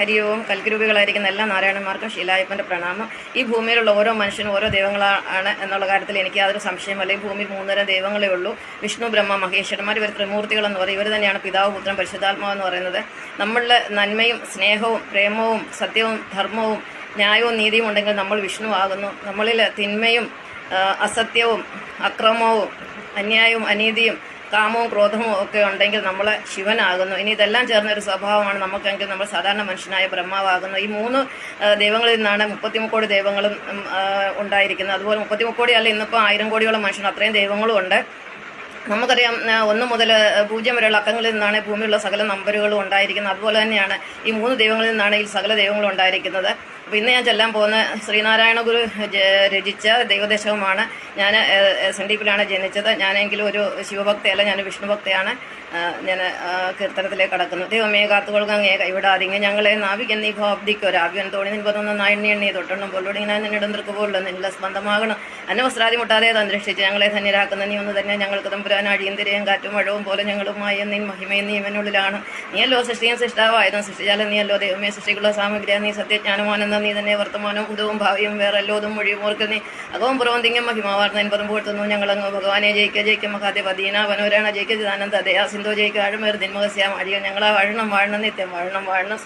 ഹരിയവും കൽക്കിരൂപികളായിരിക്കുന്ന എല്ലാ നാരായണന്മാർക്കും ശീലായപ്പന്റെ പ്രണാമം. ഈ ഭൂമിയിലുള്ള ഓരോ മനുഷ്യനും ഓരോ ദൈവങ്ങളാണ് എന്നുള്ള കാര്യത്തിൽ എനിക്ക് യാതൊരു സംശയമല്ല ഈ ഭൂമിയിൽ മൂന്നര ദൈവങ്ങളേ ഉള്ളൂ. വിഷ്ണു ബ്രഹ്മ മഹേശ്വരന്മാർ ഇവർ ത്രിമൂർത്തികളെന്ന് പറയും. ഇവർ തന്നെയാണ് പിതാവ് പുത്രൻ പരിശുദ്ധാത്മാവ് എന്ന് പറയുന്നത്. നമ്മളുടെ നന്മയും സ്നേഹവും പ്രേമവും സത്യവും ധർമ്മവും ന്യായവും നീതിയും ഉണ്ടെങ്കിൽ നമ്മൾ വിഷ്ണു ആകുന്നു. നമ്മളിൽ തിന്മയും അസത്യവും അക്രമവും അന്യായവും അനീതിയും കാമവും ക്രോധവും ഒക്കെ ഉണ്ടെങ്കിൽ നമ്മൾ ശിവനാകുന്നു. ഇനി ഇതെല്ലാം ചേർന്ന ഒരു സ്വഭാവമാണ് നമുക്കെങ്കിൽ നമ്മൾ സാധാരണ മനുഷ്യനായ ബ്രഹ്മാവാകുന്നു. ഈ മൂന്ന് ദൈവങ്ങളിൽ നിന്നാണ് മുപ്പത്തിമുക്കോടി ദൈവങ്ങളും ഉണ്ടായിരിക്കുന്നത്. അതുപോലെ മുപ്പത്തിമുക്കോടി അല്ല ഇന്നിപ്പോൾ ആയിരം കോടിയോളം മനുഷ്യൻ അത്രയും ദൈവങ്ങളും ഉണ്ട്. നമുക്കറിയാം ഒന്ന് മുതൽ പൂജ്യം വരെയുള്ള അക്കങ്ങളിൽ നിന്നാണ് ഭൂമിയിലുള്ള സകല നമ്പറുകളും ഉണ്ടായിരിക്കുന്നത്. അതുപോലെ തന്നെയാണ് ഈ മൂന്ന് ദൈവങ്ങളിൽ നിന്നാണ് ഈ സകല ദൈവങ്ങളും ഉണ്ടായിരിക്കുന്നത്. ഇന്ന് ഞാൻ ചെല്ലാൻ പോകുന്ന ശ്രീനാരായണ ഗുരു രചിച്ച ദൈവദേശവുമാണ്. ഞാൻ എസ് എൻ ഡി പിയിലാണ് ജനിച്ചത്. ഞാനെങ്കിലും ഒരു ശിവഭക്തയല്ല ഞാൻ വിഷ്ണുഭക്തയാണ്. ഞാൻ കീർത്തനത്തിലേക്ക് കടക്കുന്നു. ദൈവമേ കാത്തുകൊള്ളുക അങ്ങേ കൈവിടാതിങ്ങ ഞങ്ങളെ നാവിക നീ ഭോബ്ദിക്കൊരാവ്യൻ തോണി നിൻപതൊന്ന് നായണ്ണി എണ്ണി തൊട്ടണം പൊല്ലോടി. ഞാൻ നിന്നിടന്തിർക്ക് പോലുള്ള നിന്നില്ല സ്പന്ദമാകണം. അന്നവസ്ത്രാതി മുട്ടാതെ തന്ത്രിഷ്ടിച്ച് ഞങ്ങളെ ധന്യരാക്കുന്ന നീ ഒന്ന് തന്നെ ഞങ്ങൾക്ക് തമ്പുരാൻ അഴിയന്തിരയും കാറ്റും മഴവും പോലെ ഞങ്ങളുമായി നീ മഹിമയും നീ നീയല്ലോ സൃഷ്ടിയും സൃഷ്ടാവായതും സൃഷ്ടിച്ചാലും നീയല്ലോ ദൈവമേ സൃഷ്ടിക്കുള്ള സാമഗ്രിയ. നീ സത്യജ്ഞാനമാനെന്ന നീ തന്നെ വർത്തമാനവും ഉദവും ഭാവിയും വേറെ എല്ലോതും മൊഴിയും ഓർക്ക് നീ. അകവും പുറവും തിങ്ങും മഹിമാവാർന്ന എൻപതും പൂഴ്ത്തുന്നു ഞങ്ങളങ്ങ് ഭഗവാനെ ജയിക്കുക ജയിക്കും മഹാദേവ ദീന വനോരാണ ജയിക്കുക ചിദാനന്ദ ദയാ സിന്ധു ജയിക്കുക അഴമേർ നിന്മഹസ്യാം അഴിയോ ഞങ്ങളാ. വാഴണം വാഴണം നിത്യം വാഴണം വാഴണം